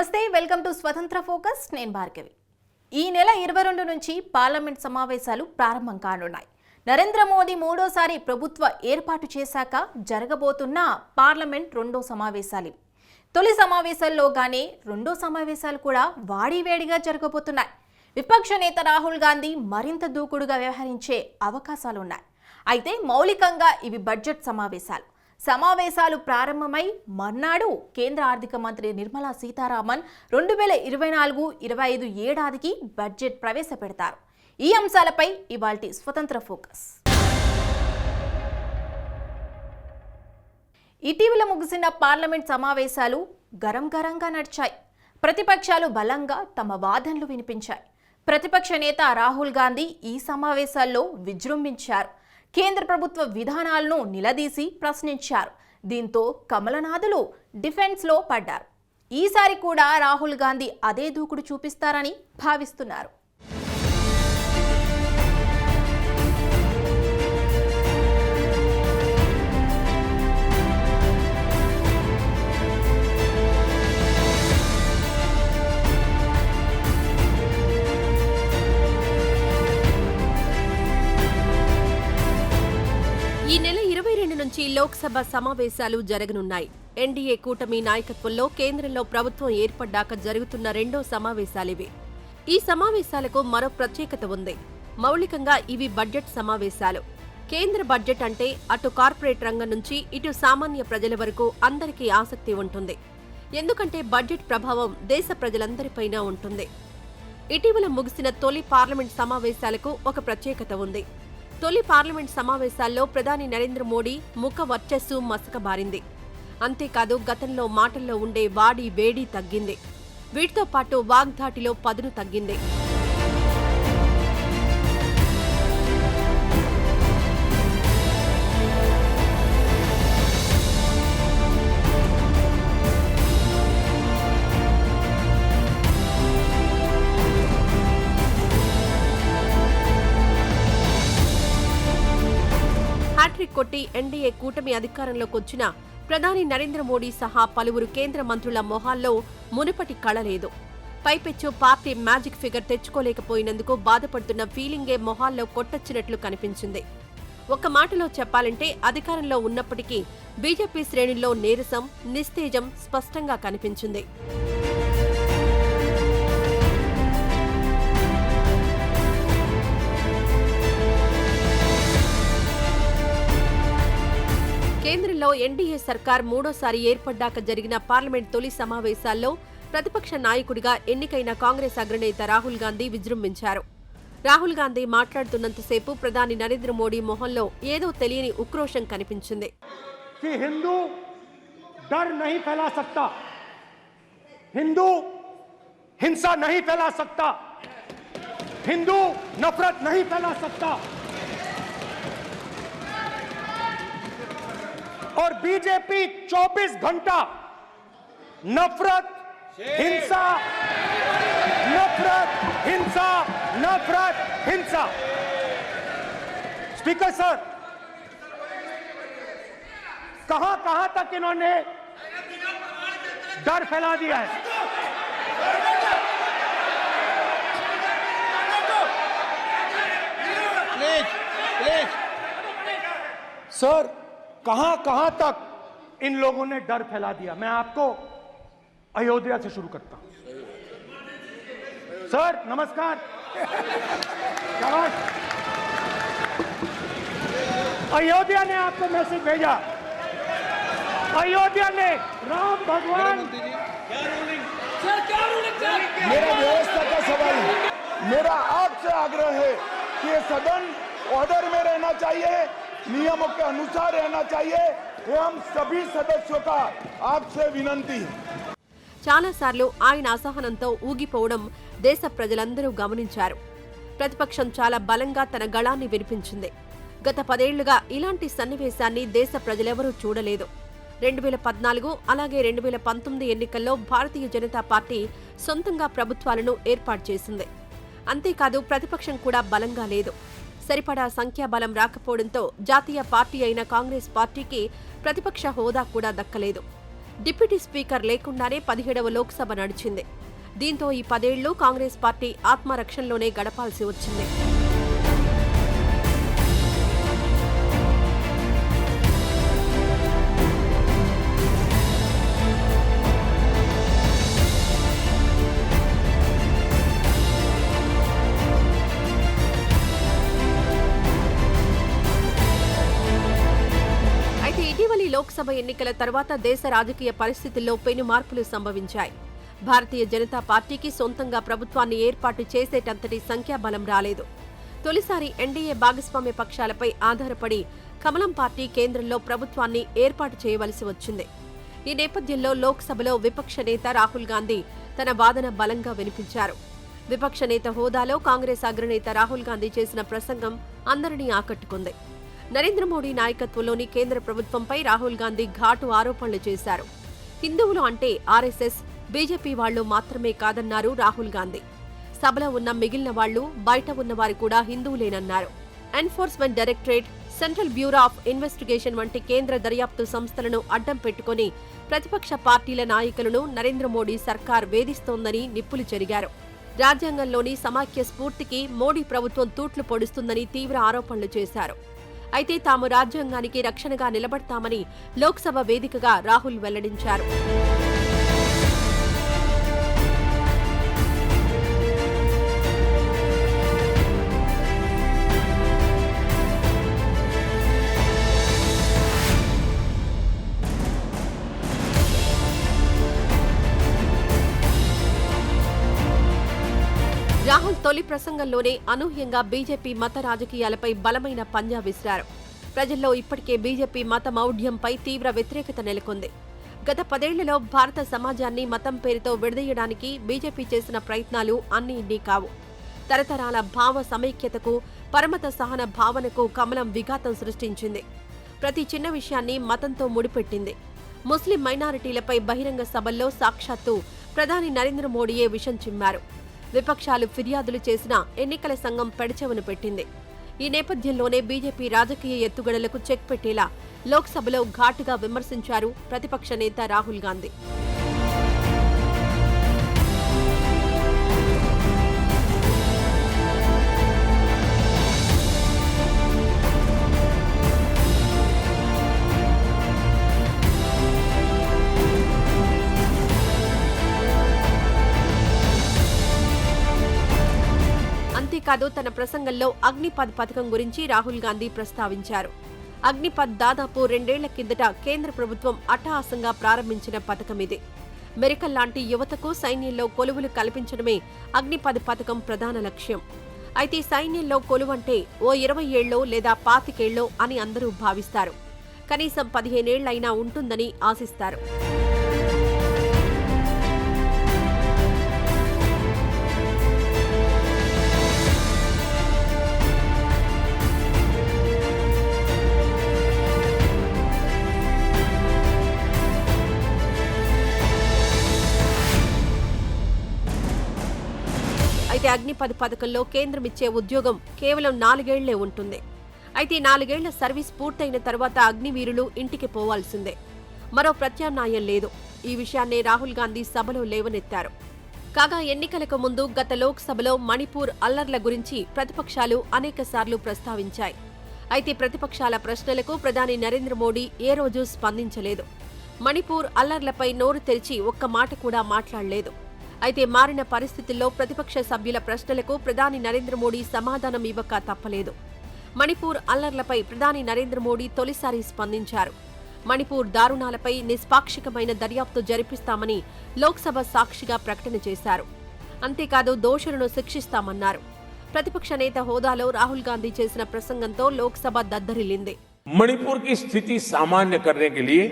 నమస్తే welcome to స్వతంత్ర focus. నేను భార్గవి. ఈ నెల ఇరవై రెండు నుంచి పార్లమెంట్ సమావేశాలు ప్రారంభం కానున్నాయి. నరేంద్ర మోదీ మూడోసారి ప్రభుత్వ ఏర్పాటు చేశాక జరగబోతున్న పార్లమెంట్ రెండో సమావేశాలు తొలి సమావేశాల్లోగానే రెండో సమావేశాలు కూడా వాడివేడిగా జరగబోతున్నాయి. విపక్ష నేత రాహుల్ గాంధీ మరింత దూకుడుగా వ్యవహరించే అవకాశాలున్నాయి. అయితే మౌలికంగా ఇవి బడ్జెట్ సమావేశాలు. సమావేశాలు ప్రారంభమై మర్నాడు కేంద్ర ఆర్థిక మంత్రి నిర్మలా సీతారామన్ రెండు వేల ఇరవై నాలుగు ఇరవై ఐదు ఏడాదికి బడ్జెట్ ప్రవేశపెడతారు. ఈ అంశాలపై ఇవాల్టి స్వతంత్ర ఫోకస్. ఇటీవల ముగిసిన పార్లమెంట్ సమావేశాలు గరం గరంగా నడిచాయి. ప్రతిపక్షాలు బలంగా తమ వాదనలు వినిపించాయి. ప్రతిపక్ష నేత రాహుల్ గాంధీ ఈ సమావేశాల్లో విజృంభించారు. కేంద్ర ప్రభుత్వ విధానాలను నిలదీసి ప్రశ్నించారు. దీంతో కమలనాథులు డిఫెన్స్లో పడ్డారు. ఈసారి కూడా రాహుల్ గాంధీ అదే దూకుడు చూపిస్తారని భావిస్తున్నారు. నుంచి లోక్సభ సమావేశాలు జరగనున్నాయి. ఎన్డీఏ కూటమి నాయకత్వంలో కేంద్రంలో ప్రభుత్వం ఏర్పడ్డాక జరుగుతున్న రెండో సమావేశాలివి. ఈ సమావేశాలకు మరో ప్రత్యేకత ఉంది. మౌలికంగా ఇవి బడ్జెట్ సమావేశాలు. కేంద్ర బడ్జెట్ అంటే అటు కార్పొరేట్ రంగం నుంచి ఇటు సామాన్య ప్రజల వరకు అందరికీ ఆసక్తి ఉంటుంది. ఎందుకంటే బడ్జెట్ ప్రభావం దేశ ప్రజలందరిపైన ఉంటుంది. ఇటీవల ముగిసిన తొలి పార్లమెంట్ సమావేశాలకు ఒక ప్రత్యేకత ఉంది. తొలి పార్లమెంట్ సమావేశాల్లో ప్రధాని నరేంద్ర మోడీ ముఖ వర్చస్సు మసకబారింది. అంతేకాదు గతంలో మాటల్లో ఉండే వాడి వేడి తగ్గింది. వీటితో పాటు వాగ్ధాటిలో పదును తగ్గింది. హ్యాట్రిక్ ఎన్డీఏ కూటమి అధికారంలోకి వచ్చిన ప్రధాని నరేంద్ర మోడీ సహా పలువురు కేంద్ర మంత్రుల మొహాల్లో మునుపటి కళ లేదు. పైపెచ్చు పార్టీ మ్యాజిక్ ఫిగర్ తెచ్చుకోలేకపోయినందుకు బాధపడుతున్న ఫీలింగే మొహాల్లో కొట్టొచ్చినట్లు కనిపించింది. ఒక మాటలో చెప్పాలంటే అధికారంలో ఉన్నప్పటికీ బీజేపీ శ్రేణుల్లో నీరసం నిస్తేజం స్పష్టంగా కనిపించింది. కేంద్రంలో ఎన్డీఏ సర్కార్ మూడోసారి ఏర్పడ్డాక జరిగిన పార్లమెంట్ తొలి సమావేశాల్లో ప్రతిపక్ష నాయకుడిగా ఎన్నికైన కాంగ్రెస్ అగ్రనేత రాహుల్ గాంధీ విజృంభించారు. రాహుల్ గాంధీ మాట్లాడుతున్నంతసేపు ప్రధాని నరేంద్ర మోడీ మొహంలో ఏదో తెలియని ఉక్రోషం కనిపించింది. హిందూ డర్ నహీ సక్తా హిందూ హింసా నహీ ఫైలా సక్తా హిందూ నఫరత్ నహీ ఫైలా సక్తా और बीजेपी 24 घंटा नफरत हिंसा नफरत हिंसा नफरत हिंसा। स्पीकर सर कहाँ कहाँ तक इन्होंने डर फैला दिया है? Please please. सर कहाँ कहाँ तक इन लोगों ने डर फैला दिया? मैं आपको अयोध्या से शुरू करता हूँ। सर नमस्कार। अयोध्या ने आपको मैसेज भेजा। अयोध्या ने राम भगवान मेरा व्यवस्था का सवाल है। मेरा आपसे आग्रह है कि ये सदन ऑर्डर में रहना चाहिए। नियमों के अनुसार रहना चाहिए ये हम सभी सदस्यों का आपसे विनंती है చాలాసార్లు ఆయన అసహనంతో ఊగిపోవడం దేశ ప్రజలందరూ గమనించారు ప్రతిపక్షం చాలా బలంగా తన గళాన్ని వినిపించింది గత పదేళ్లుగా ఇలాంటి సన్నివేశాన్ని దేశ ప్రజలెవరూ చూడలేదు రెండు వేల పద్నాలుగు అలాగే రెండు వేల పంతొమ్మిది ఎన్నికల్లో భారతీయ జనతా పార్టీ సొంతంగా ప్రభుత్వాలను ఏర్పాటు చేసింది అంతేకాదు ప్రతిపక్షం కూడా బలంగా లేదు సరిపడా సంఖ్యాబలం రాకపోవడంతో జాతీయ పార్టీ అయిన కాంగ్రెస్ పార్టీకి ప్రతిపక్ష హోదా కూడా దక్కలేదు. డిప్యూటీ స్పీకర్ లేకుండానే పదిహేడవ లోక్సభ నడిచింది. దీంతో ఈ పదేళ్ళు కాంగ్రెస్ పార్టీ ఆత్మరక్షణలోనే గడపాల్సి వచ్చింది. లోక్సభ ఎన్నికల తర్వాత దేశ రాజకీయ పరిస్థితుల్లో పెను మార్పులు సంభవించాయి. భారతీయ జనతా పార్టీకి సొంతంగా ప్రభుత్వాన్ని ఏర్పాటు చేసేటంతటి సంఖ్యాబలం రాలేదు. తొలిసారి ఎన్డీఏ భాగస్వామ్య పక్షాలపై ఆధారపడి కమలం పార్టీ కేంద్రంలో ప్రభుత్వాన్ని ఏర్పాటు చేయవలసి వచ్చింది. ఈ నేపథ్యంలో లోక్సభలో విపక్ష నేత రాహుల్ గాంధీ తన వాదన బలంగా వినిపించారు. విపక్ష నేత హోదాలో కాంగ్రెస్ అగ్రనేత రాహుల్ గాంధీ చేసిన ప్రసంగం అందరినీ ఆకట్టుకుంది. నరేంద్ర మోడీ నాయకత్వంలోని కేంద్ర ప్రభుత్వంపై రాహుల్ గాంధీ ఘాటు ఆరోపణలు చేశారు. హిందువులు అంటే ఆర్ఎస్ఎస్ బీజేపీ వాళ్ళు మాత్రమే కాదన్నారు రాహుల్ గాంధీ. సభలో ఉన్న మిగిలిన వాళ్ళు బయట ఉన్నవారు కూడా హిందువులేనన్నారు. Enforcement directorate central bureau of investigation వంటి కేంద్ర దర్యాప్తు సంస్థలను అడ్డం పెట్టుకుని ప్రతిపక్ష పార్టీల నాయకులను నరేంద్ర మోడీ సర్కార్ వేధిస్తోందని నిప్పులు చెరిగారు. రాజ్యాంగంలోని సమాఖ్య స్ఫూర్తికి మోడీ ప్రభుత్వం తూట్లు పొడుస్తుందని తీవ్ర ఆరోపణలు చేశారు. అయితే తాము రాజ్యాంగానికి రక్షణగా నిలబడతామని లోక్సభ వేదికగా రాహుల్ వెల్లడించారు. తొలి ప్రసంగంలోనే అనూహ్యంగా బీజేపీ మత రాజకీయాలపై బలమైన పంజా విసిరారు. ప్రజల్లో ఇప్పటికే బీజేపీ మత మౌఢ్యంపై తీవ్ర వ్యతిరేకత నెలకొంది. గత పదేళ్ళలో భారత సమాజాన్ని మతం పేరుతో విడదీయడానికి బీజేపీ చేసిన ప్రయత్నాలు అన్ని ఇన్ని కావు. తరతరాల భావ సమైక్యతకు పరమత సహన భావనకు కమలం విఘాతం సృష్టించింది. ప్రతి చిన్న విషయాన్ని మతంతో ముడిపెట్టింది. ముస్లిం మైనారిటీలపై బహిరంగ సభల్లో సాక్షాత్తు ప్రధాని నరేంద్ర మోడీయే విషం చిమ్మారు. విపక్షాలు ఫిర్యాదులు చేసినా ఎన్నికల సంఘం పెడచెవును పెట్టింది. ఈ నేపథ్యంలోనే బీజేపీ రాజకీయ ఎత్తుగడలకు చెక్ పెట్టేలా లోక్సభలో ఘాటుగా విమర్శించారు ప్రతిపక్ష నేత రాహుల్ గాంధీ. కాదు తన ప్రసంగంలో అగ్నిపథ్ పథకం గురించి రాహుల్ గాంధీ ప్రస్తావించారు. అగ్నిపథ్ దాదాపు రెండేళ్ళ కిందట కేంద్ర ప్రభుత్వం అట్టహాసంగా ప్రారంభించిన పథకం ఇది. మెరికల్ లాంటి యువతకు సైన్యంలో కొలువులు కల్పించడమే అగ్నిపథ్ పథకం ప్రధాన లక్ష్యం. అయితే సైన్యంలో కొలువంటే ఓ ఇరవై ఏళ్ళో లేదా పాతికేళ్ళో అని అందరూ భావిస్తారు. కనీసం పదిహేనేళ్ళైనా ఉంటుందని ఆశిస్తారు. అగ్నిపథ్ పథకంలో కేంద్రం ఇచ్చే ఉద్యోగం కేవలం నాలుగేళ్ళే ఉంటుంది. అయితే నాలుగేళ్ళ సర్వీస్ పూర్తయిన తర్వాత అగ్నివీరులు ఇంటికి పోవాల్సిందే. మరో ప్రత్యామ్నాయం లేదు. ఈ విషయాన్నే రాహుల్ గాంధీ సభలో లేవనెత్తారు. కాగా ఎన్నికలకు ముందు గత లోక్సభలో మణిపూర్ అల్లర్ల గురించి ప్రతిపక్షాలు అనేకసార్లు ప్రస్తావించాయి. అయితే ప్రతిపక్షాల ప్రశ్నలకు ప్రధాని నరేంద్ర మోడీ ఏ రోజూ స్పందించలేదు. మణిపూర్ అల్లర్లపై నోరు తెరిచి ఒక్క మాట కూడా మాట్లాడలేదు. అయితే మారిన పరిస్థితుల్లో ప్రతిపక్ష సభ్యుల ప్రశ్నలకు ప్రధాని నరేంద్ర మోడీ సమాధానం ఇవ్వక తప్పలేదు మణిపూర్ అల్లర్లపై ప్రధాని నరేంద్ర మోడీ తొలిసారి స్పందించారు మణిపూర్ దారుణాలపై నిష్పాక్షికమైన దర్యాప్తు జరిపిస్తామని లోక్సభ సాక్షిగా ప్రకటన చేశారు అంతేకాదు దోషులను శిక్షిస్తామన్నారు ప్రతిపక్ష నేత హోదాలో రాహుల్ గాంధీ చేసిన ప్రసంగంతో లోక్సభ దద్దరిల్లింది मणिपुर की स्थिति सामान्य करने के लिए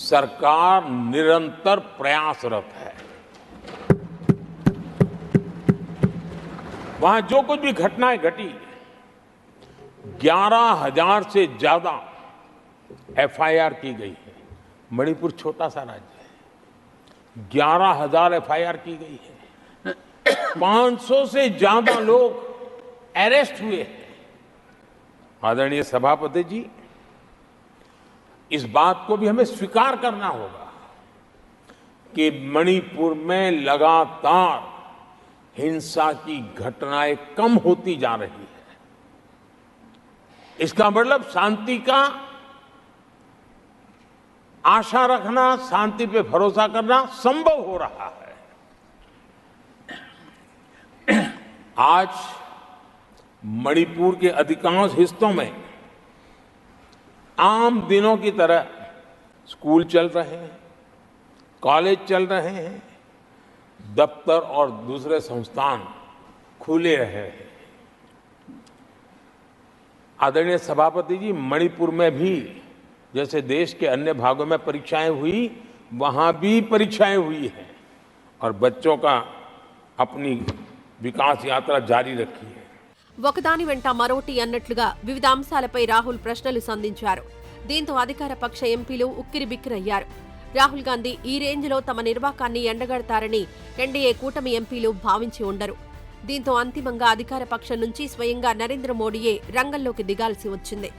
सरकार निरंतर प्रयासरत है वहाँ जो कुछ भी घटनाएँ घटी, ग्यारह हज़ार से ज़्यादा एफआईआर की गई है। मणिपुर छोटा सा राज्य है। ग्यारह हज़ार एफआईआर की गई है। 500 से ज़्यादा लोग अरेस्ट हुए हैं। आदरणीय सभापति जी, इस बात को भी हमें स्वीकार करना होगा कि मणिपुर में लगातार हिंसा की घटनाएँ कम होती जा रही है। इसका मतलब शांति का आशा रखना, शांति पे भरोसा करना संभव हो रहा है। आज मणिपुर के अधिकांश हिस्सों में आम दिनों की तरह स्कूल चल रहे हैं, कॉलेज चल रहे हैं दफ्तर और दूसरे संस्थान खुले रहे हैं आदरणीय सभापति जी मणिपुर में भी जैसे देश के अन्य भागों में परीक्षाएं हुई वहां भी परीक्षाएं हुई हैं और बच्चों का अपनी विकास यात्रा जारी रखी है ఒకదాని వెంట మరోటి అన్నట్లుగా వివిధ అంశాలపై రాహుల్ ప్రశ్నలు సంధించారు దీంతో అధికార పక్ష ఎంపీలు ఉక్కిరిబిక్కిరయ్యారు రాహుల్ గాంధీ ఈ రేంజ్లో తమ నిర్వాకాన్ని ఎండగడతారని ఎన్డీఏ కూటమి ఎంపీలు భావించి ఉండరు. దీంతో అంతిమంగా అధికార పక్షం నుంచి స్వయంగా నరేంద్ర మోడీయే రంగంలోకి దిగాల్సి వచ్చింది.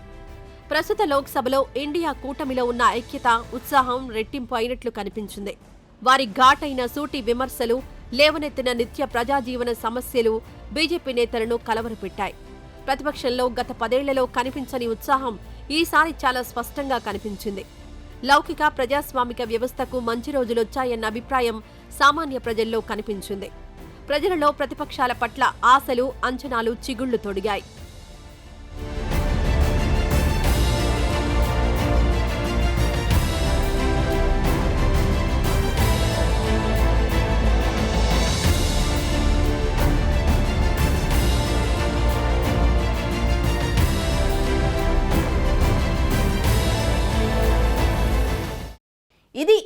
ప్రస్తుత లోక్సభలో ఇండియా కూటమిలో ఉన్న ఐక్యత ఉత్సాహం రెట్టింపు అయినట్లు కనిపించింది. వారి ఘాటైన సూటి విమర్శలు లేవనెత్తిన నిత్య ప్రజాజీవన సమస్యలు బీజేపీ నేతలను కలవరపెట్టాయి. ప్రతిపక్షంలో గత పదేళ్ళలో కనిపించని ఉత్సాహం ఈసారి చాలా స్పష్టంగా కనిపించింది. లౌకిక ప్రజాస్వామిక వ్యవస్థకు మంచి రోజులొచ్చాయన్న అభిప్రాయం సామాన్య ప్రజల్లో కనిపించింది. ప్రజలలో ప్రతిపక్షాల పట్ల ఆశలు అంచనాలు చిగుళ్ళు తొడిగాయి.